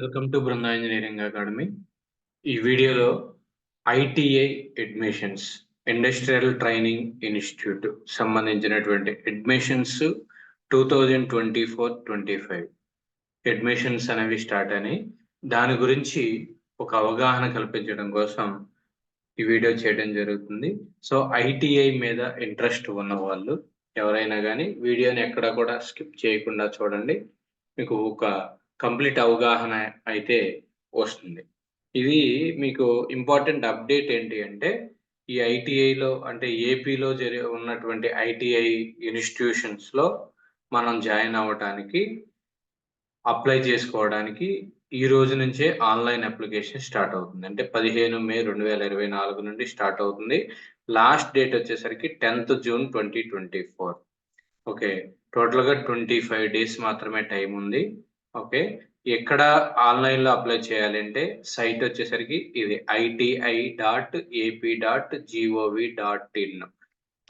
Welcome to Brinda engineering academy ఈ వీడియోలో ITI admissions industrial training institute సంబంధించినటువంటి admissions two thousand twenty four twenty five admissions అనేవి start అయినాయి. దాని గురించి ఒక అవగాహన కల్పించడం కోసం ఈ వీడియో చేయడం జరుగుతుంది. సో ఐటీఐ మీద ఇంట్రెస్ట్ ఉన్న వాళ్ళు ఎవరైనా కానీ వీడియోని ఎక్కడ కూడా స్కిప్ చేయకుండా చూడండి. మీకు ఒక కంప్లీట్ అవగాహన అయితే వస్తుంది. ఇది మీకు ఇంపార్టెంట్ అప్డేట్ ఏంటి అంటే ఈ ఐటీఐలో అంటే ఏపీలో జరి ఉన్నటువంటి ఐటీఐ ఇన్స్టిట్యూషన్స్లో మనం జాయిన్ అవ్వటానికి అప్లై చేసుకోవడానికి ఈ రోజు నుంచే ఆన్లైన్ అప్లికేషన్ స్టార్ట్ అవుతుంది. అంటే పదిహేను మే రెండు వేల ఇరవై నాలుగు నుండి స్టార్ట్ అవుతుంది. లాస్ట్ డేట్ వచ్చేసరికి tenth June twenty twenty four. Okay. టోటల్గా ట్వంటీ ఫైవ్ డేస్ మాత్రమే టైం ఉంది. ఓకే. ఎక్కడ ఆన్లైన్లో అప్లై చేయాలంటే సైట్ వచ్చేసరికి ఇది ITI dot AP dot GOV dot in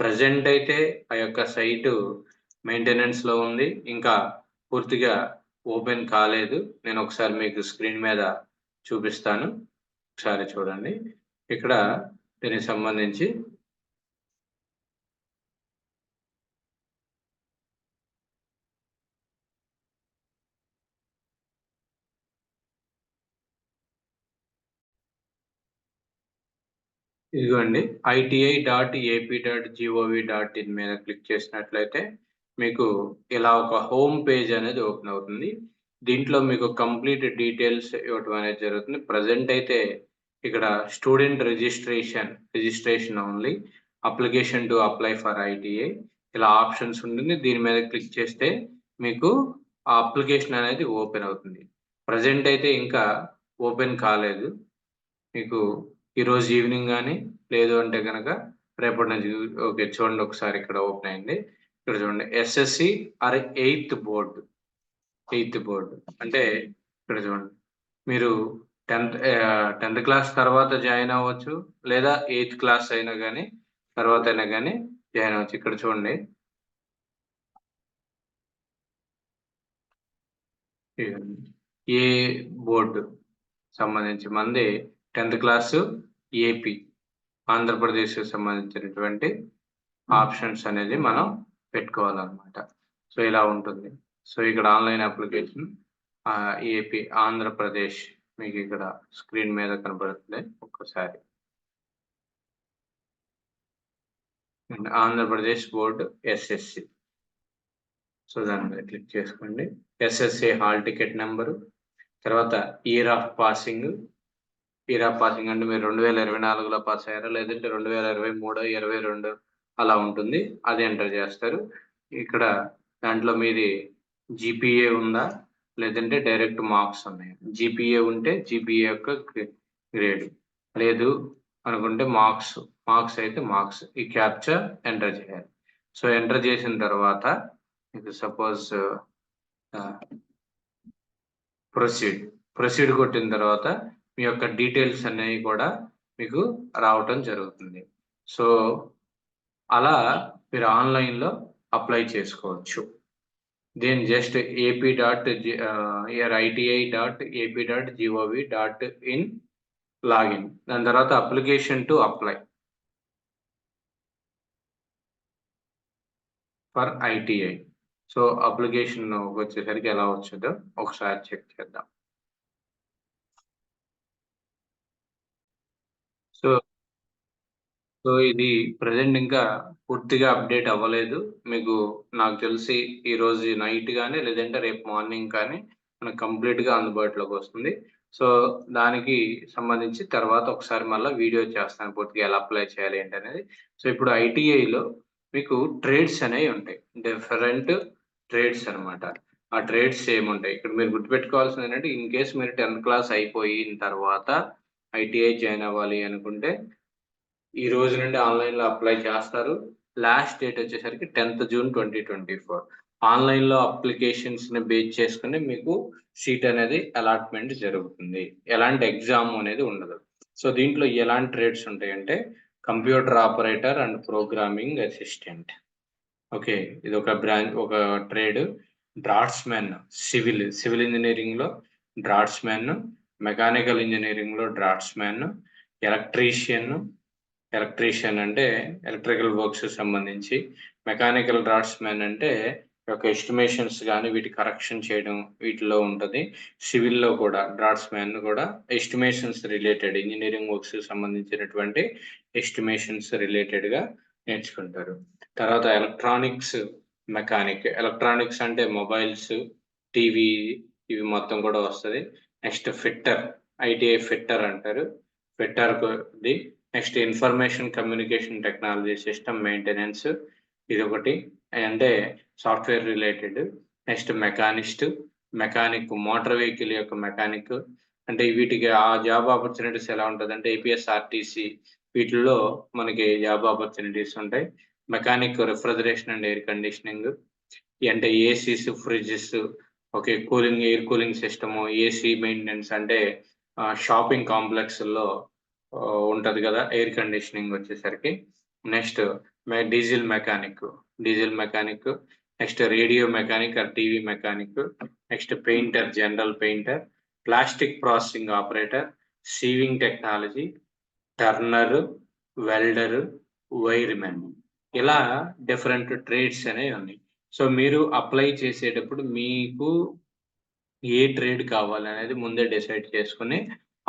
present అయితే ఆ యొక్క సైటు మెయింటెనెన్స్లో ఉంది. ఇంకా పూర్తిగా ఓపెన్ కాలేదు. నేను ఒకసారి మీకు స్క్రీన్ మీద చూపిస్తాను. ఒకసారి చూడండి. ఇక్కడ దీనికి సంబంధించి ఇదిగోండి ITI dot AP dot GOV dot in మీద క్లిక్ చేసినట్లయితే మీకు ఇలా ఒక హోమ్ పేజ్ అనేది ఓపెన్ అవుతుంది. దీంట్లో మీకు కంప్లీట్ డీటెయిల్స్ ఇవ్వటం అనేది జరుగుతుంది. ప్రజెంట్ అయితే ఇక్కడ student registration registration only application to apply for ITI ఇలా ఆప్షన్స్ ఉంటుంది. దీని మీద క్లిక్ చేస్తే మీకు ఆ అప్లికేషన్ అనేది ఓపెన్ అవుతుంది. ప్రజెంట్ అయితే ఇంకా ఓపెన్ కాలేదు. మీకు ఈరోజు ఈవినింగ్ కానీ లేదు అంటే కనుక రేపటి నుంచి ఓకే చూడండి ఒకసారి ఇక్కడ ఓపెన్ అయింది. ఇక్కడ చూడండి SSC or eighth board eighth board అంటే ఇక్కడ చూడండి మీరు టెన్త్ టెన్త్ క్లాస్ తర్వాత జాయిన్ అవ్వచ్చు లేదా ఎయిత్ క్లాస్ అయినా కానీ తర్వాత అయినా కానీ జాయిన్ అవ్వచ్చు. ఇక్కడ చూడండి. ఏ? బోర్డు సంబంధించి మంది టెన్త్ క్లాసు ఏపీ ఆంధ్రప్రదేశ్ సంబంధించినటువంటి ఆప్షన్స్ అనేది మనం పెట్టుకోవాలన్నమాట. సో ఇలా ఉంటుంది. సో ఇక్కడ ఆన్లైన్ అప్లికేషన్ ఏపీ ఆంధ్రప్రదేశ్ మీకు ఇక్కడ స్క్రీన్ మీద కనబడుతుంది ఒక్కసారి. ఆంధ్రప్రదేశ్ బోర్డు ఎస్ఎస్సి సో దాని మీద క్లిక్ చేసుకోండి. ఎస్ఎస్సి హాల్ టికెట్ నెంబరు తర్వాత year of passing year passing అంటే మీరు రెండు వేల ఇరవై నాలుగులో పాస్ అయ్యారా? లేదంటే రెండు వేల ఇరవై మూడు ఇరవై రెండు అలా ఉంటుంది. అది ఎంటర్ చేస్తారు. ఇక్కడ దాంట్లో మీది జీపీఏ ఉందా? లేదంటే డైరెక్ట్ మార్క్స్ ఉన్నాయి? జీపీఏ ఉంటే జీపీఏ యొక్క గ్రేడ్ లేదు అనుకుంటే మార్క్స్ మార్క్స్ అయితే మార్క్స్ ఈ క్యాప్చర్ ఎంటర్ చేయాలి. సో ఎంటర్ చేసిన తర్వాత మీకు సపోజ్ ప్రొసీడ్ ప్రొసీడ్ కొట్టిన తర్వాత మీ యొక్క డీటెయిల్స్ అనేవి కూడా మీకు రావటం జరుగుతుంది. సో అలా మీరు ఆన్లైన్లో అప్లై చేసుకోవచ్చు. దీని just AP dot ITI dot AP dot GOV dot in login. దాని తర్వాత application to apply. For ITI. So application వచ్చేసరికి ఎలా వచ్చిందో ఒకసారి చెక్ చేద్దాం సో సో ఇది ప్రజెంట్ ఇంకా పూర్తిగా అప్డేట్ అవ్వలేదు. మీకు నాకు తెలిసి ఈ రోజు నైట్ కానీ లేదంటే రేపు మార్నింగ్ కానీ మనకు కంప్లీట్గా అందుబాటులోకి వస్తుంది. సో దానికి సంబంధించి తర్వాత ఒకసారి మళ్ళీ వీడియో చేస్తాను పూర్తిగా ఎలా అప్లై చేయాలి ఏంటి అనేది. సో ఇప్పుడు ఐటీఐలో మీకు ట్రేడ్స్ అనేవి ఉంటాయి. డిఫరెంట్ ట్రేడ్స్ అనమాట ఆ ట్రేడ్స్ ఏముంటాయి? ఇక్కడ మీరు గుర్తుపెట్టుకోవాల్సింది ఏంటంటే ఇన్ కేస్ మీరు టెన్త్ క్లాస్ అయిపోయిన తర్వాత ఐటీఐ జాయిన్ అవ్వాలి అనుకుంటే ఈ రోజు నుండి ఆన్లైన్లో అప్లై చేస్తారు. లాస్ట్ డేట్ వచ్చేసరికి tenth June twenty twenty four ఆన్లైన్లో అప్లికేషన్స్ని బేస్ చేసుకుని మీకు సీట్ అనేది అలాట్మెంట్ జరుగుతుంది. ఎలాంటి ఎగ్జామ్ అనేది ఉండదు. సో దీంట్లో ఎలాంటి ట్రేడ్స్ ఉంటాయంటే computer operator and programming assistant okay ఇది ఒక బ్రాంచ్ ఒక ట్రేడ్. డ్రాట్స్మెన్ సివిల్ సివిల్ ఇంజనీరింగ్లో డ్రాట్స్మెన్ మెకానికల్ ఇంజనీరింగ్లో డ్రాట్స్మెన్ ఎలక్ట్రీషియన్ ఎలక్ట్రీషియన్ అంటే ఎలక్ట్రికల్ వర్క్స్ సంబంధించి మెకానికల్ డ్రాట్స్మెన్ అంటే ఒక ఎస్టిమేషన్స్ కానీ వీటి కరెక్షన్ చేయడం వీటిలో ఉంటుంది. సివిల్లో కూడా డ్రాట్స్మెన్ కూడా ఎస్టిమేషన్స్ రిలేటెడ్ ఇంజనీరింగ్ వర్క్స్ సంబంధించినటువంటి ఎస్టిమేషన్స్ రిలేటెడ్గా నేర్చుకుంటారు. తర్వాత ఎలక్ట్రానిక్స్ మెకానిక్ ఎలక్ట్రానిక్స్ అంటే మొబైల్స్ టీవీ ఇవి మొత్తం కూడా వస్తుంది. నెక్స్ట్ ఫిట్టర్ ఐటీఐ ఫిట్టర్ అంటారు. Fitter next information communication technology system maintenance ఇది ఒకటి అంటే software related next machinist mechanic motor vehicle యొక్క మెకానిక్. అంటే వీటికి ఆ జాబ్ ఆపర్చునిటీస్ ఎలా ఉంటుంది అంటే ఏపీఎస్ ఆర్టీసీ వీటిల్లో మనకి జాబ్ ఆపర్చునిటీస్ ఉంటాయి. Mechanic refrigeration and air conditioning. అంటే ACs fridges okay cooling air cooling system AC maintenance అంటే షాపింగ్ కాంప్లెక్స్లో ఉంటుంది కదా ఎయిర్ కండిషనింగ్ వచ్చేసరికి. Next diesel mechanic diesel mechanic next radio mechanic R TV mechanic next painter general painter plastic processing operator sewing technology turner welder wiremen ఇలా different trades అనేవి ఉన్నాయి. So మీరు apply చేసేటప్పుడు మీకు ఏ ట్రేడ్ కావాలనేది ముందే డిసైడ్ చేసుకుని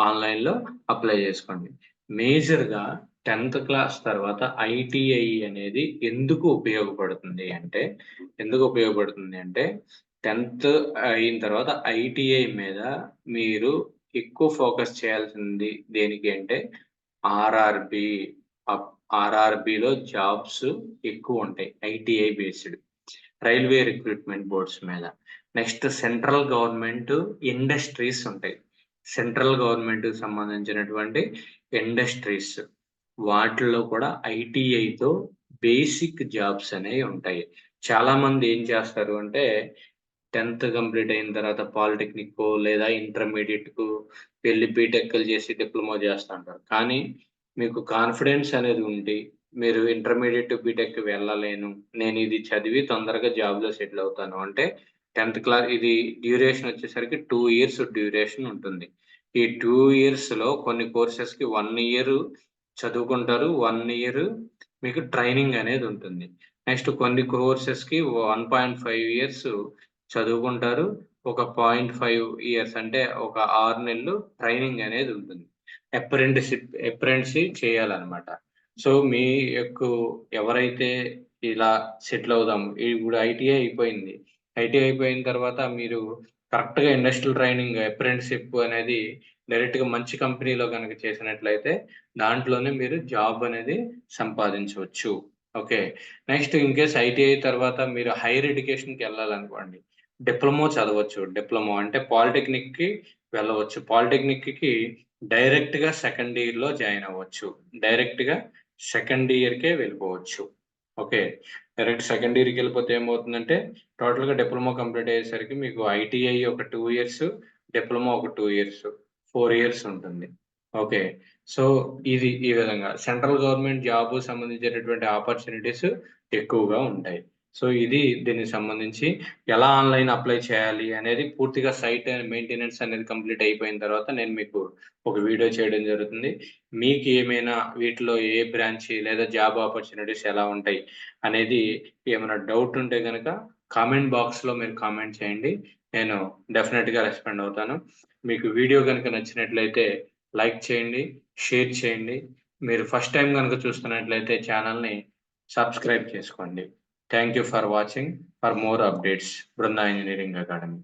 ఆన్లైన్లో అప్లై చేసుకోండి. మేజర్గా టెన్త్ క్లాస్ తర్వాత ఐటీఐ అనేది ఎందుకు ఉపయోగపడుతుంది అంటే ఎందుకు ఉపయోగపడుతుంది అంటే టెన్త్ అయిన తర్వాత ఐటీఐ మీద మీరు ఎక్కువ ఫోకస్ చేయాల్సింది దేనికి అంటే ఆర్ఆర్బి ఆర్ఆర్బిలో జాబ్స్ ఎక్కువ ఉంటాయి ITI based. Railway recruitment boards మీద. నెక్స్ట్ సెంట్రల్ గవర్నమెంట్ ఇండస్ట్రీస్ ఉంటాయి. సెంట్రల్ గవర్నమెంట్ సంబంధించినటువంటి ఇండస్ట్రీస్. వాటిల్లో కూడా ఐటీఐతో బేసిక్ జాబ్స్ అనేవి ఉంటాయి. చాలా మంది ఏం చేస్తారు అంటే టెన్త్ కంప్లీట్ అయిన తర్వాత పాలిటెక్నిక్ లేదా ఇంటర్మీడియట్కు వెళ్ళి బీటెక్లు చేసి డిప్లొమా చేస్తూ ఉంటారు కానీ మీకు కాన్ఫిడెన్స్ అనేది ఉండి మీరు ఇంటర్మీడియట్ బీటెక్ వెళ్ళలేను నేను ఇది చదివి తొందరగా జాబ్లో సెటిల్ అవుతాను అంటే టెన్త్ క్లాస్ ఇది డ్యూరేషన్ వచ్చేసరికి టూ ఇయర్స్ డ్యూరేషన్ ఉంటుంది. ఈ టూ ఇయర్స్లో కొన్ని కోర్సెస్కి వన్ ఇయర్ చదువుకుంటారు వన్ ఇయర్ మీకు ట్రైనింగ్ అనేది ఉంటుంది. నెక్స్ట్ కొన్ని కోర్సెస్కి వన్ పాయింట్ ఫైవ్ ఇయర్స్ చదువుకుంటారు ఒక పాయింట్ ఫైవ్ ఇయర్స్ అంటే ఒక ఆరు నెలలు ట్రైనింగ్ అనేది ఉంటుంది. అప్రెంటిషిప్ అప్రెంటిషిప్ చేయాలన్నమాట. సో మీ యొక్క ఎవరైతే ఇలా సెటిల్ అవుదాం ఇప్పుడు ఐటీఐ అయిపోయింది. ఐటీఐ అయిపోయిన తర్వాత మీరు కరెక్ట్గా ఇండస్ట్రియల్ ట్రైనింగ్ అప్రెంటిషిప్ అనేది డైరెక్ట్గా మంచి కంపెనీలో కనుక చేసినట్లయితే దాంట్లోనే మీరు జాబ్ అనేది సంపాదించవచ్చు. Okay. Next in case ITI తర్వాత మీరు హైయర్ ఎడ్యుకేషన్కి వెళ్ళాలనుకోండి డిప్లొమో చదవచ్చు. డిప్లొమో అంటే పాలిటెక్నిక్కి వెళ్ళవచ్చు. పాలిటెక్నిక్కి డైరెక్ట్గా సెకండ్ ఇయర్లో జాయిన్ అవ్వచ్చు. డైరెక్ట్గా సెకండ్ ఇయర్కే వెళ్ళిపోవచ్చు. ఓకే. డైరెక్ట్ సెకండ్ ఇయర్కి వెళ్ళిపోతే ఏమవుతుందంటే టోటల్గా డిప్లొమా కంప్లీట్ అయ్యేసరికి మీకు ఐటీఐ ఒక టూ ఇయర్స్ డిప్లొమా ఒక టూ ఇయర్స్ ఫోర్ ఇయర్స్ ఉంటుంది. ఓకే సో ఇది ఈ విధంగా. సెంట్రల్ గవర్నమెంట్ జాబ్ సంబంధించినటువంటి ఆపర్చునిటీస్ ఎక్కువగా ఉంటాయి. సో ఇది దీనికి సంబంధించి ఎలా ఆన్లైన్ అప్లై చేయాలి అనేది పూర్తిగా సైట్ మెయింటెనెన్స్ అనేది కంప్లీట్ అయిపోయిన తర్వాత నేను మీకు ఒక వీడియో చేయడం జరుగుతుంది. మీకు ఏమైనా వీటిలో ఏ బ్రాంచ్ లేదా జాబ్ ఆపర్చునిటీస్ ఎలా ఉంటాయి అనేది ఏమైనా డౌట్ ఉంటే కనుక కామెంట్ బాక్స్లో మీరు కామెంట్ చేయండి. నేను డెఫినెట్గా రెస్పాండ్ అవుతాను. మీకు వీడియో కనుక నచ్చినట్లయితే లైక్ చేయండి షేర్ చేయండి. మీరు ఫస్ట్ టైం కనుక చూస్తున్నట్లయితే ఛానల్ని సబ్స్క్రైబ్ చేసుకోండి. Thank you for watching. For more updates, Brunna Engineering Academy.